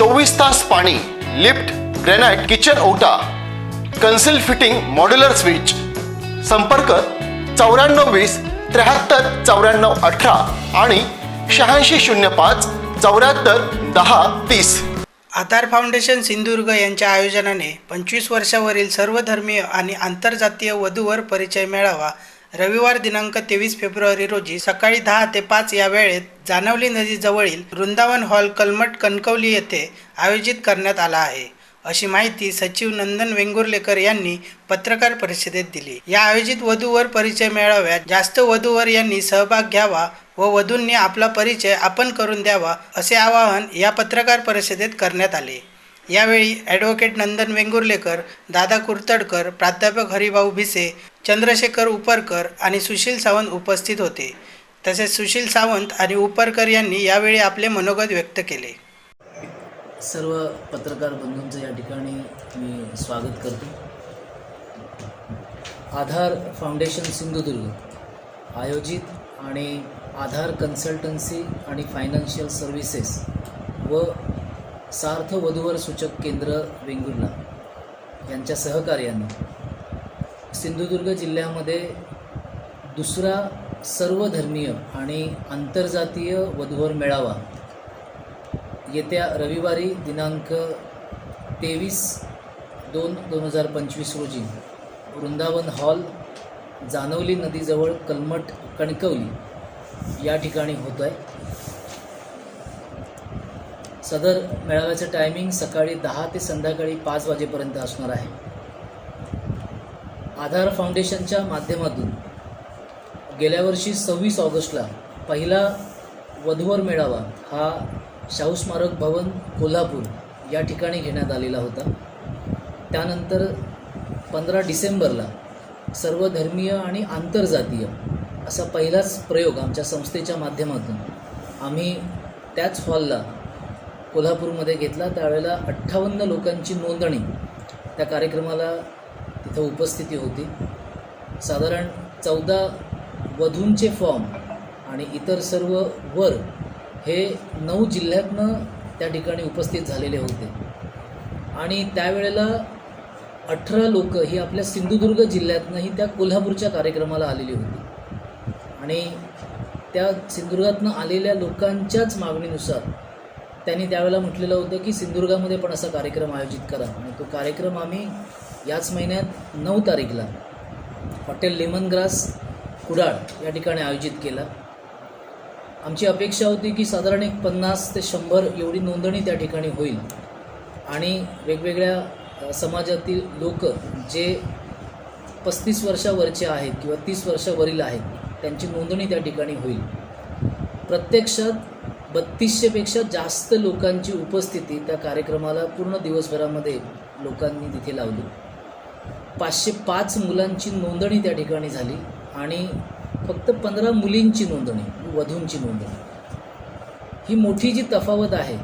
चोवीस तास पाणी लिफ्ट ग्रेनाइट किचन ओटा कन्सिल फिटिंग मॉड्युलर स्विच. संपर्क चौऱ्याण्णव वीस त्र्याहत्तर चौऱ्याण्णव अठरा आणि शहाऐंशी शून्य पाच चौऱ्याहत्तर दहा तीस. आधार फाउंडेशन सिंधुदुर्ग यांच्या आयोजनाने पंचवीस वर्षावरील सर्वधर्मीय आणि आंतरजातीय वधूवर परिचय मेळावा रविवार दिनांक तेवीस फेब्रुवारी रोजी सकाळी दहा ते पाच या वेळेत जानवली नदीजवळील वृंदावन हॉल कलमट कणकवली येथे आयोजित करण्यात आला आहे. अशी माहिती सचिव नंदन वेंगुर्लेकर यांनी पत्रकार परिषदेत दिली. या आयोजित वधूवर परिचय मेळाव्यात. जास्त वधूवर यांनी सहभाग घ्यावा व वधूंनी आपला परिचय आपण करून द्यावा असे आवाहन या पत्रकार परिषदेत करण्यात आले. यावेळी ॲडव्होकेट नंदन वेंगुर्लेकर दादा कुरतडकर प्राध्यापक हरिभाऊ भिसे चंद्रशेखर उपरकर आणि सुशील सावंत उपस्थित होते. तसेच सुशील सावंत आणि उपरकर यांनी यावेळी आपले मनोगत व्यक्त केले. सर्व पत्रकार बंधूंचं या ठिकाणी मी स्वागत करतो. आधार फाउंडेशन सिंधुदुर्ग आयोजित आणि आधार कन्सल्टन्सी आणि फायनान्शियल सर्व्हिसेस व सार्थ वधूवर सूचक केंद्र वेंगुर्ला यांच्या सहकार्याने सिंधुदुर्ग जिल्ह्यामध्ये दुसरा सर्वधर्मीय आणि आंतरजातीय वधूवर मेळावा येत्या रविवारी दिनांक तेवीस दोन दोन हजार पंचवीस रोजी वृंदावन हॉल जानवली नदीजवळ कलमट कणकवली या ठिकाणी होत आहे सदर मेळाव्याचं टायमिंग सकाळी दहा ते संध्याकाळी पाच वाजेपर्यंत असणार आहे. आधार फाउंडेशनच्या माध्यमातून गेल्या वर्षी सव्वीस ऑगस्टला पहिला वधूवर मेळावा हा शाहू स्मारक भवन कोल्हापूर या ठिकाणी घेण्यात आलेला होता. त्यानंतर पंधरा डिसेंबरला सर्व धर्मीय आणि आंतरजातीय असा पहिलाच प्रयोग आमच्या संस्थेच्या माध्यमातून आम्ही त्याच हॉलला कोल्हापूरमध्ये घेतला. त्यावेळेला अठ्ठावन्न लोकांची नोंदणी त्या कार्यक्रमाला तिथं उपस्थिती होती. साधारण चौदा वधूंचे फॉर्म आणि इतर सर्व वर हे नऊ जिल्ह्यातनं त्या ठिकाणी उपस्थित झालेले होते. आणि त्यावेळेला अठरा लोक ही आपल्या सिंधुदुर्ग जिल्ह्यातनंही त्या कोल्हापूरच्या कार्यक्रमाला आलेली होती. आणि त्या सिंधुदुर्गातनं आलेल्या लोकांच्याच मागणीनुसार त्यांनी त्यावेळेला म्हटलेलं होतं की सिंधुदुर्गामध्ये पण असा कार्यक्रम आयोजित करा. आणि तो कार्यक्रम आम्ही याच महिन्यात नऊ तारीखला हॉटेल लेमन ग्रास कुडाळ या ठिकाणी आयोजित केला. आमची अपेक्षा होती की साधारण एक पन्नास ते शंभर एवढी नोंदणी त्या ठिकाणी होईल. आणि वेगवेगळ्या समाजातील लोक जे पस्तीस वर्षावरचे आहेत किंवा तीस वर्षावरील आहेत त्यांची नोंदणी त्या ठिकाणी होईल. प्रत्यक्षात बत्तीसशेपेक्षा जास्त लोकांची उपस्थिती त्या कार्यक्रमाला पूर्ण दिवसभरामध्ये लोकांनी तिथे लावली. पाचशे पाच मुलांची नोंदणी त्या ठिकाणी झाली आणि फक्त पंधरा मुलींची नोंदणी वधूंची नोंदणी. ही मोठी जी तफावत आहे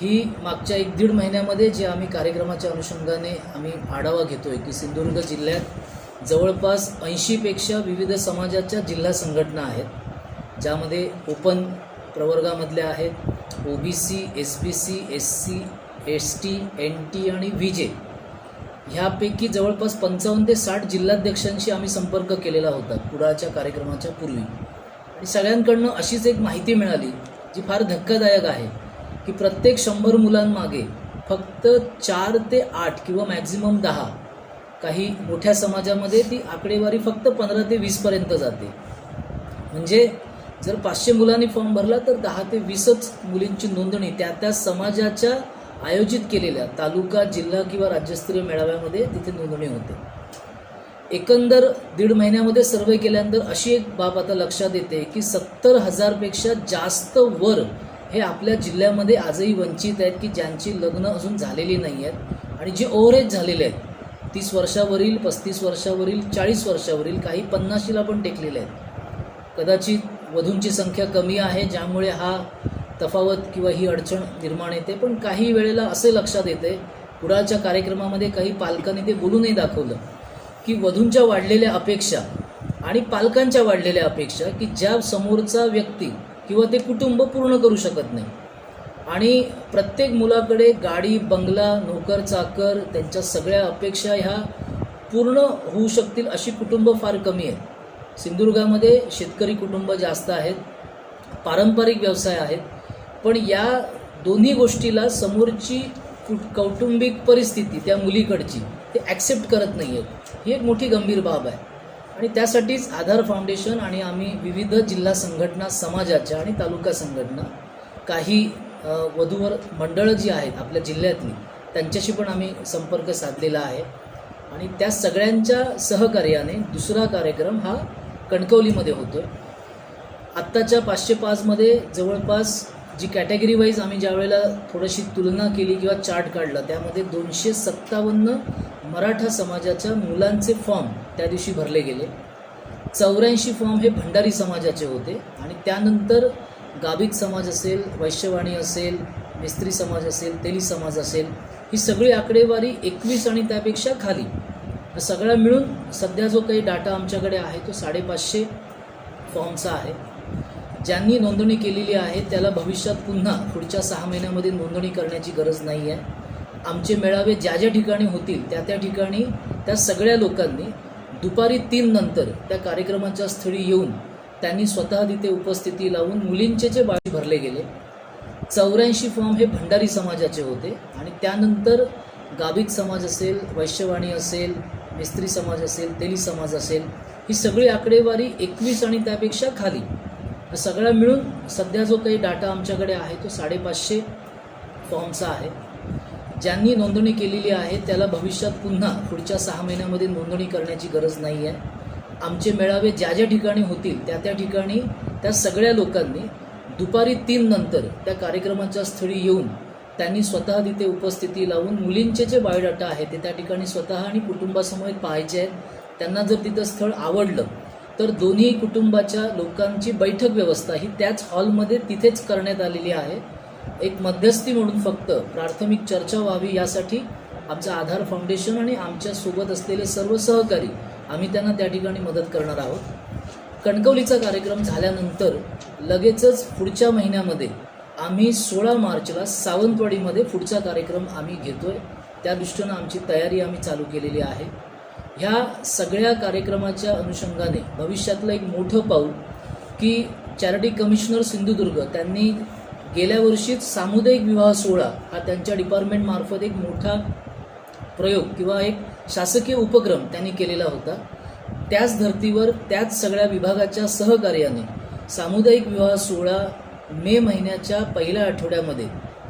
ही मागच्या एक दीड महिन्यामध्ये जे आम्ही कार्यक्रमाच्या अनुषंगाने आम्ही आढावा घेतोय की सिंधुदुर्ग जिल्ह्यात जवळपास ऐंशीपेक्षा विविध समाजाच्या जिल्हा संघटना आहेत ज्यामध्ये ओपन प्रवर्गामधल्या आहेत O B C S B C S C S T N T आणि व्ही जे ह्यापैकी जवळपास पंचावन्न ते साठ जिल्हाध्यक्षांशी आम्ही संपर्क केलेला होता कुडाळच्या कार्यक्रमाच्या पूर्वी. आणि सगळ्यांकडनं अशीच एक माहिती मिळाली जी फार धक्कादायक आहे की प्रत्येक शंभर मुलांमागे फक्त चार ते आठ किंवा मॅक्झिमम दहा काही मोठ्या समाजामध्ये ती आकडेवारी फक्त पंधरा ते वीसपर्यंत जाते. म्हणजे जर पाचशे मुलांनी फॉर्म भरला तर दहा ते वीसच मुलींची नोंदणी त्या त्या समाजाच्या आयोजित केलेल्या तालुका जिल्हा किंवा राज्यस्तरीय मेळाव्यामध्ये तिथे नोंदणी होते. एकंदर दीड महिन्यामध्ये सर्वे केल्यानंतर अशी एक बाब आता लक्षात येते की सत्तर हजारपेक्षा जास्त वर हे आपल्या जिल्ह्यामध्ये आजही वंचित आहेत की ज्यांची लग्न अजून झालेली नाही आहेत. आणि जे ओव्हरेज झालेले आहेत तीस वर्षावरील पस्तीस वर्षावरील चाळीस वर्षावरील काही पन्नाशीला पण टेकलेले आहेत. कदाचित वधूंची संख्या कमी आहे ज्यामुळे हा तफावत किंवा ही अडचण निर्माण येते. पण काही वेळेला असे लक्षात येते कुडाळच्या कार्यक्रमामध्ये काही पालकांनी ते बोलूनही दाखवलं की वधूंच्या वाढलेल्या अपेक्षा आणि पालकांच्या वाढलेल्या अपेक्षा की ज्या समोरचा व्यक्ती किंवा ते कुटुंब पूर्ण करू शकत नाही. आणि प्रत्येक मुलाकडे गाडी बंगला नोकर चाकर त्यांच्या सगळ्या अपेक्षा ह्या पूर्ण होऊ शकतील अशी कुटुंब फार कमी आहेत सिंधुदुर्गामध्ये शेतकरी कुटुंब जास्त आहेत पारंपरिक व्यवसाय आहेत पण या दोन्ही गोष्टीला समोरची कुट कौटुंबिक परिस्थिती त्या मुलीकडची ते ॲक्सेप्ट करत नाही आहेत ही एक मोठी गंभीर बाब आहे. आणि त्यासाठीच आधार फाउंडेशन आणि आम्ही विविध जिल्हा संघटना समाजाच्या आणि तालुका संघटना काही वधूवर मंडळं जी आहेत आपल्या जिल्ह्यातली त्यांच्याशी पण आम्ही संपर्क साधलेला आहे. आणि त्या सगळ्यांच्या सहकार्याने दुसरा कार्यक्रम हा कणकवलीमध्ये होतो. आत्ताच्या पाचशे पाचमध्ये जवळपास जी कॅटेगरी वाईज आम्ही ज्या वेळेला थोडीशी तुलना केली किंवा चार्ट काढला त्यामध्ये दोनशे सत्तावन्न मराठा समाजाच्या मुलांचे फॉर्म त्या दिवशी भरले गेले. चौऱ्याऐंशी फॉर्म हे भंडारी समाजाचे होते आणि त्यानंतर गाभित समाज असेल वैश्यवाणी असेल मिस्त्री समाज असेल तेली समाज असेल ही सगळी आकडेवारी एकवीस आणि त्यापेक्षा खाली. सगळा मिळून सध्या जो काही डाटा आमच्याकडे आहे तो साडेपाचशे फॉर्मचा आहे. ज्यांनी नोंदणी केलेली आहे त्याला भविष्यात पुन्हा पुढच्या सहा महिन्यामध्ये नोंदणी करण्याची गरज नाही आहे. आमचे मेळावे ज्या ज्या ठिकाणी होतील त्या त्या ठिकाणी त्या सगळ्या लोकांनी दुपारी तीन नंतर त्या कार्यक्रमाच्या स्थळी येऊन त्यांनी स्वतः तिथे उपस्थिती लावून मुलींचे जे बाळी भरले गेले चौऱ्याऐंशी फॉर्म हे भंडारी समाजाचे होते. आणि त्यानंतर गाभिक समाज असेल वैश्यवाणी असेल मिस्त्री समाज असेल तेली समाज असेल ही सगळी आकडेवारी एकवीस आणि त्यापेक्षा खाली. सगळ्या सगळा मिळून सध्या जो काही डाटा आमच्याकडे आहे तो साडेपाचशे फॉर्मचा आहे. ज्यांनी नोंदणी केलेली आहे त्याला भविष्यात पुन्हा पुढच्या सहा महिन्यामध्ये नोंदणी करण्याची गरज नाही आहे. आमचे मेळावे ज्या ज्या ठिकाणी होतील त्या त्या ठिकाणी त्या सगळ्या लोकांनी दुपारी तीन नंतर त्या कार्यक्रमाच्या स्थळी येऊन त्यांनी स्वतः तिथे उपस्थिती लावून मुलींचे जे बायोडाटा आहे ते त्या ठिकाणी स्वतः आणि कुटुंबासमोर पाहायचे आहेत. त्यांना जर तिथं स्थळ आवडलं तर दोन्ही कुटुंबाच्या लोकांची बैठक व्यवस्था ही त्याच हॉलमध्ये तिथेच करण्यात आलेली आहे. एक मध्यस्थी म्हणून फक्त प्राथमिक चर्चा व्हावी यासाठी आमचं आधार फाउंडेशन आणि आमच्यासोबत असलेले सर्व सहकारी आम्ही त्यांना त्या ठिकाणी मदत करणार आहोत. कणकवलीचा कार्यक्रम झाल्यानंतर लगेचच पुढच्या महिन्यामध्ये आम्ही सोळा मार्चला सावंतवाडीमध्ये पुढचा कार्यक्रम आम्ही घेतोय. त्या दृष्टीनं आमची तयारी आम्ही चालू केलेली आहे. ह्या सगळ्या कार्यक्रमाच्या अनुषंगाने भविष्यातलं एक मोठं पाऊल की चॅरिटी कमिशनर सिंधुदुर्ग त्यांनी गेल्या वर्षीच सामुदायिक विवाह सोहळा हा त्यांच्या डिपार्टमेंटमार्फत एक मोठा प्रयोग किंवा एक शासकीय उपक्रम त्यांनी केलेला होता. त्याच धर्तीवर त्याच सगळ्या विभागाच्या सहकार्याने सामुदायिक विवाह सोहळा मे महिन्याच्या पहिल्या आठवड्यामध्ये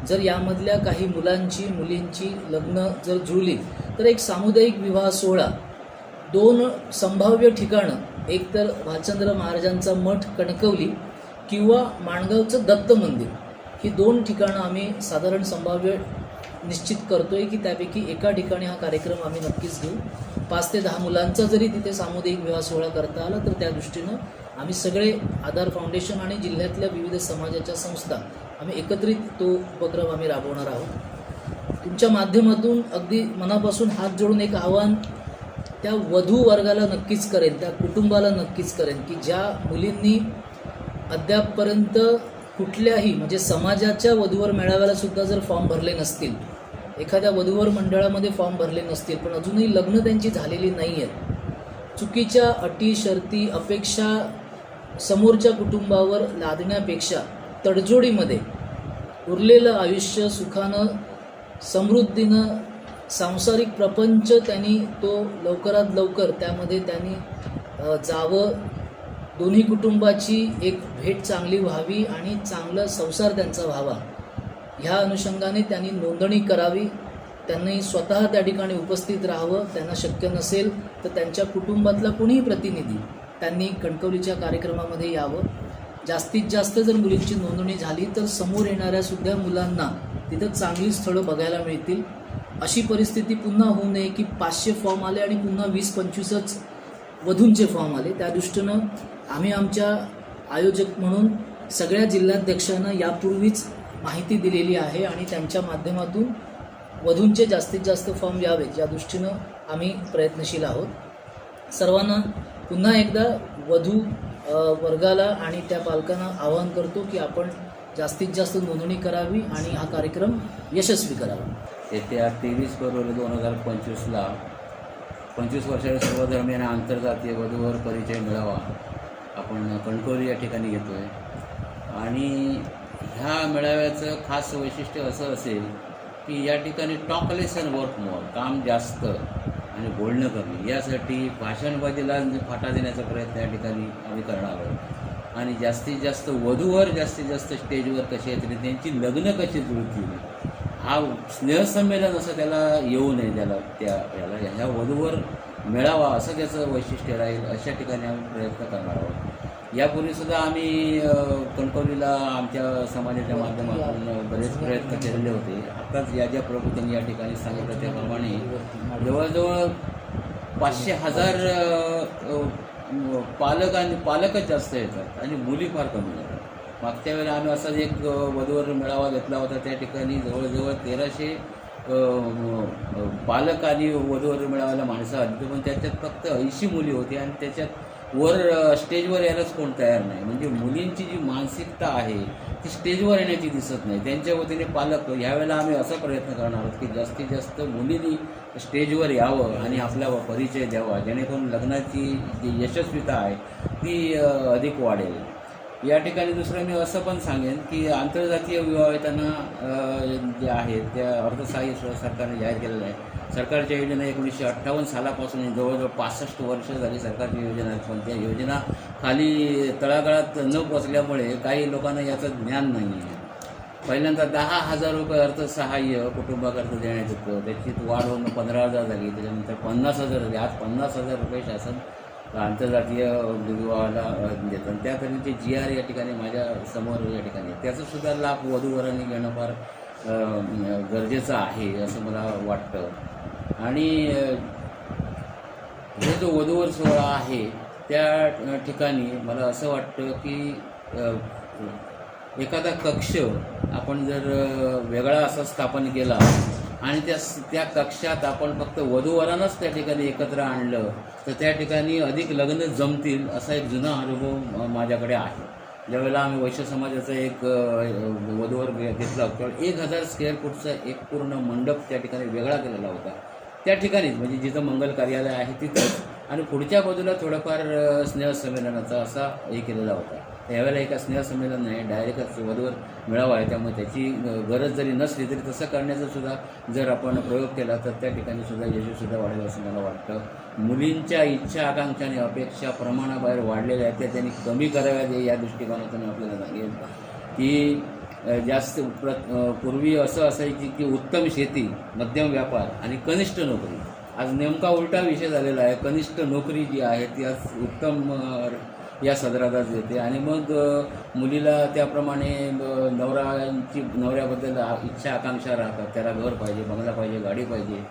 जर यामधल्या काही मुलांची मुलींची लग्न जर जुळली तर एक सामुदायिक विवाह सोहळा. दोन संभाव्य ठिकाणं. एकतर भालचंद्र महाराजांचा मठ कणकवली किंवा माणगावचं दत्त मंदिर. ही दोन ठिकाणं आम्ही साधारण संभाव्य निश्चित करतो आहे की त्यापैकी एका ठिकाणी हा कार्यक्रम आम्ही नक्कीच घेऊ. पाच ते दहा मुलांचा जरी तिथे सामुदायिक विवाह सोहळा करता आला तर त्या दृष्टीनं आम्ही सगळे आधार फाउंडेशन आणि जिल्ह्यातल्या विविध समाजाच्या संस्था आम्ही एकत्रित तो उपक्रम आम्ही राबवणार आहोत. तुमच्या माध्यमातून अगदी मनापासून हात जोडून एक आव्हान त्या वधू वर्गाला नक्कीच करेन त्या कुटुंबाला नक्कीच करेन की ज्या मुलींनी अद्यापपर्यंत कुठल्याही म्हणजे समाजाच्या वधूवर मेळाव्याला सुद्धा जर फॉर्म भरले नसतील एखाद्या वधूवर मंडळामध्ये फॉर्म भरले नसतील पण अजूनही लग्न त्यांची झालेली नाही आहेत चुकीच्या अटी शर्ती अपेक्षा समोरच्या कुटुंबावर लादण्यापेक्षा तडजोडीमध्ये उरलेलं आयुष्य सुखानं समृद्धीनं सांसारिक प्रपंच त्यांनी तो लवकरात लवकर त्यामध्ये त्यांनी जावं. दोन्ही कुटुंबाची एक भेट चांगली व्हावी आणि चांगला संसार त्यांचा व्हावा. ह्या अनुषंगाने त्यांनी नोंदणी करावी. त्यांनी स्वतः त्या ठिकाणी उपस्थित राहावं. त्यांना शक्य नसेल तर त्यांच्या कुटुंबातला कुणीही प्रतिनिधी त्यांनी कणकवलीच्या कार्यक्रमामध्ये यावं. जास्तीत जास्त जर मुलींची नोंदणी झाली तर समोर येणाऱ्या सुद्धा मुलांना तिथं चांगली स्थळं बघायला मिळतील. अशी परिस्थिती पुन्हा होऊ नये की पाचशे फॉर्म आले आणि पुन्हा वीस पंचवीसच वधूंचे फॉर्म आले. त्या दृष्टीनं आम्ही आमच्या आयोजक म्हणून सगळ्या जिल्हाध्यक्षांना यापूर्वीच माहिती दिलेली आहे आणि त्यांच्या माध्यमातून वधूंचे जास्तीत जास्त फॉर्म यावेत. या दृष्टीनं आम्ही प्रयत्नशील आहोत. सर्वांना पुन्हा एकदा वधू वर्गाला आणि त्या पालकांना आवाहन करतो की आपण जास्तीत जास्त नोंदणी करावी आणि हा कार्यक्रम यशस्वी करावा. येत्या तेवीस फरवरी दोन हजार पंचवीसला पंचवीस वर्षाच्या सर्वधर्मीय आंतरजातीय वधूवर परिचय मिळावा आपण कणकवली या ठिकाणी घेतो आहे आणि ह्या मेळाव्याचं खास वैशिष्ट्य असं असेल की या ठिकाणी टॉकलेस अँड वर्क मोर काम जास्त. आणि बोलणं कमी. यासाठी भाषणबाजीला फाटा देण्याचा प्रयत्न या ठिकाणी आम्ही करणार आहोत. आणि जास्तीत जास्त वधूवर जास्तीत जास्त स्टेजवर कशी येतील त्यांची लग्न कशी जुळतील हा स्नेहसंमेलन असं त्याला येऊ नये त्याला त्या याला ह्या वधूवर मिळावा असं त्याचं वैशिष्ट्य राहील अशा ठिकाणी आम्ही प्रयत्न करणार आहोत. यापूर्वीसुद्धा आम्ही कणकवलीला आमच्या समाजाच्या माध्यमातून बरेच प्रयत्न केलेले होते. आत्ताच या ज्या प्रभूतींनी या ठिकाणी सांगितलं त्याप्रमाणे जवळजवळ पाचशे हजार पालक आणि पालकच जास्त येतात आणि मुली फार कमी येतात. मागच्या वेळेला आम्ही असाच एक वधूवर मेळावा घेतला होता. त्या ठिकाणी जवळजवळ तेराशे पालक आणि वधूवर मेळाव्याला माणसं आली पण त्याच्यात फक्त ऐंशी मुली होती आणि त्याच्यात वर स्टेजवर यायलाच कोण तयार नाही. म्हणजे मुलींची जी मानसिकता आहे ती स्टेजवर येण्याची दिसत नाही. त्यांच्या वतीने पालक ह्यावेळेला आम्ही असा प्रयत्न करणार आहोत की जास्तीत जास्त मुलींनी स्टेजवर यावं आणि आपला परिचय द्यावा जेणेकरून लग्नाची जी यशस्वीता आहे ती अधिक वाढेल. या ठिकाणी दुसरं मी असं पण सांगेन की आंतरजातीय विवाहितांना अ, जे आहेत त्या अर्थसहाय्य सरकारने जाहीर केलेलं आहे. सरकारच्या योजना एकोणीसशे अठ्ठावन्न सालापासून जवळजवळ पासष्ट वर्ष झाली सरकारची योजना आहेत पण त्या योजना खाली तळागाळात न पोचल्यामुळे काही लोकांना याचं ज्ञान नाही आहे पहिल्यांदा दहा हजार रुपये अर्थसहाय्य कुटुंबाकरता देण्यात येतं. त्याची वाढ होऊन पंधरा हजार झाली त्याच्यानंतर पन्नास हजार झाली. आज पन्नास हजार रुपये शासन आंतरजातीय विवाहाला देतात त्याकरिता त्या जी आर या ठिकाणी माझ्यासमोर या ठिकाणी आहे. त्याचा सुद्धा लाभ वधूवरांनी घेणं फार गरजेचं आहे असं मला वाटतं आणि हे जो वधूवर सोहळा आहे त्या ठिकाणी मला असं वाटतं की एखादा कक्ष आपण जर वेगळा असा स्थापन केला आणि त्या त्या कक्षात आपण फक्त वधूवरांनाच त्या ठिकाणी एकत्र आणलं तर त्या ठिकाणी अधिक लग्न जमतील असा एक जुना अनुभव माझ्याकडे आहे. ज्यावेळेला आम्ही वैश्य समाजाचा एक वधूवर घे- घेतला त्यावेळी एक हजार स्क्वेअर फूटचा एक पूर्ण मंडप त्या ठिकाणी वेगळा केलेला होता. त्या ठिकाणीच म्हणजे जिथं मंगल कार्यालय आहे तिथंच. आणि पुढच्या बाजूला थोडंफार स्नेहसंमेलनाचा असा हे केलेला होता. यावेळेला एका स्नेहसंमेलन नाही डायरेक्ट वधूवर मिळावा आहे. त्यामुळे त्याची गरज जरी नसली तरी तसं करण्याचा सुद्धा जर आपण प्रयोग केला तर त्या ठिकाणी सुद्धा यशस्वीसुद्धा वाढेल असं मला वाटतं. मुलींच्या इच्छा आकांक्षा आणि अपेक्षा प्रमाणाबाहेर वाढलेल्या आहेत. त्या त्यांनी कमी कराव्यात या दृष्टिकोनातून आपल्याला सांगेल की जास्त प्र पूर्वी असं असायची की उत्तम शेती मध्यम व्यापार आणि कनिष्ठ नोकरी. आज नेमका उलटा विषय झालेला आहे. कनिष्ठ नोकरी जी आहे ती आज उत्तम या सदरातच देते आणि मग मुलीला त्याप्रमाणे नवऱ्याची नवऱ्याबद्दल इच्छा आकांक्षा राहतात. त्याला घर पाहिजे बंगला पाहिजे गाडी पाहिजे.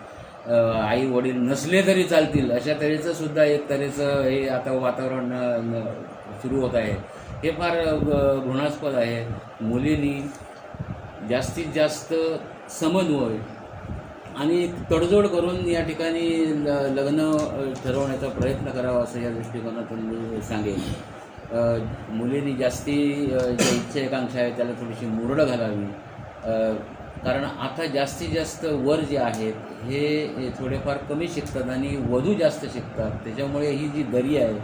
आई वडील नसले तरी चालतील. अशा तऱ्हेचं सुद्धा एक तऱ्हेचं हे आता वातावरण न- सुरू होत आहे. हे फार घृणास्पद आहे. मुलींनी जास्तीत जास्त समन्वय आणि तडजोड करून या ठिकाणी ल लग्न ठरवण्याचा प्रयत्न करावा असं या दृष्टिकोनातून मी सांगेन. मुलींनी जास्ती ज्या इच्छा एकांक्षा आहे त्याला थोडीशी मुरडं घालावी. कारण आता जास्तीत जास्त वर जे आहेत हे हे थोडेफार कमी शिकतात आणि वधू जास्त शिकतात. त्याच्यामुळे ही जी दरी आहे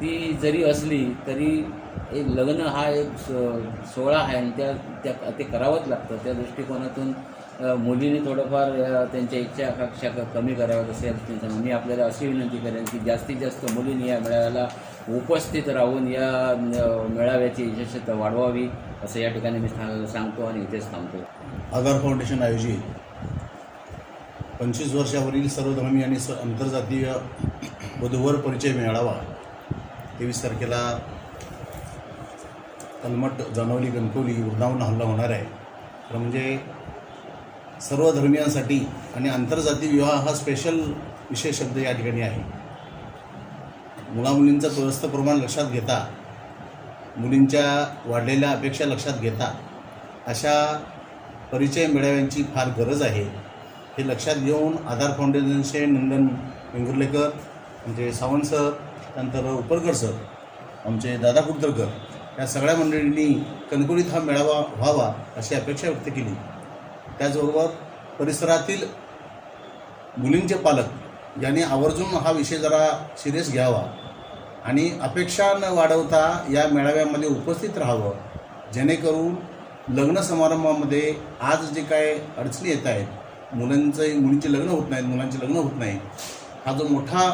ती जरी असली तरी एक लग्न हा एक स- सोहळा आहे आणि त्या त्या ते करावंच लागतं. त्या दृष्टिकोनातून मुलीने थोडंफार त्यांच्या इच्छा आकांक्षा क- कमी कराव्यात असेल त्यांचं मी आपल्याला अशी विनंती करेन की जास्तीत जास्त मुलींनी या मेळाव्याला उपस्थित राहून या मेळाव्याची यशस्वीता वाढवावी असं या ठिकाणी मी सांग- सांगतो आणि इथेच थांबतो. आधार फाउंडेशन आयोजित पंचवीस वर्षावरील सर्वधर्मी आणि स आंतरजातीय वधूवर परिचय मेळावा तेवीस तारखेला कलमट जानवली गणकोली वृंदावन हल्ला होणार आहे. तर म्हणजे सर्व धर्मियांसाठी आणि आंतरजाती विवाह हा स्पेशल विशेष शब्द या ठिकाणी आहे. मुलामुलींचं दुरस्त प्रमाण लक्षात घेता मुलींच्या वाढलेल्या अपेक्षा लक्षात घेता अशा परिचय मेळाव्यांची फार गरज आहे. हे लक्षात घेऊन आधार फाउंडेशनचे नंदन वेंगुर्लेकर म्हणजे सावंत सर त्यानंतर उपरकर सर आमचे दादा कुडतरकर या सगळ्या मंडळींनी कणकुलीत हा मेळावा व्हावा अशी अपेक्षा व्यक्त केली. त्याचबरोबर परिसरातील मुलींचे पालक यांनी आवर्जून हा विषय जरा सिरियस घ्यावा आणि अपेक्षा न वाढवता या मेळाव्यामध्ये उपस्थित राहावं. जेणेकरून लग्न समारंभामध्ये आज जे काय अडचणी येत आहेत मुलांचं मुलींचे लग्न होत नाहीत मुलांचे लग्न होत नाही हा जो मोठा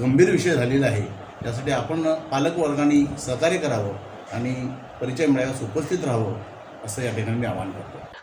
गंभीर विषय झालेला आहे त्यासाठी आपण पालकवर्गाने सहकार्य करावं आणि परिचय मेळाव्यास उपस्थित राहावं असं या ठिकाणी मी आवाहन करतो.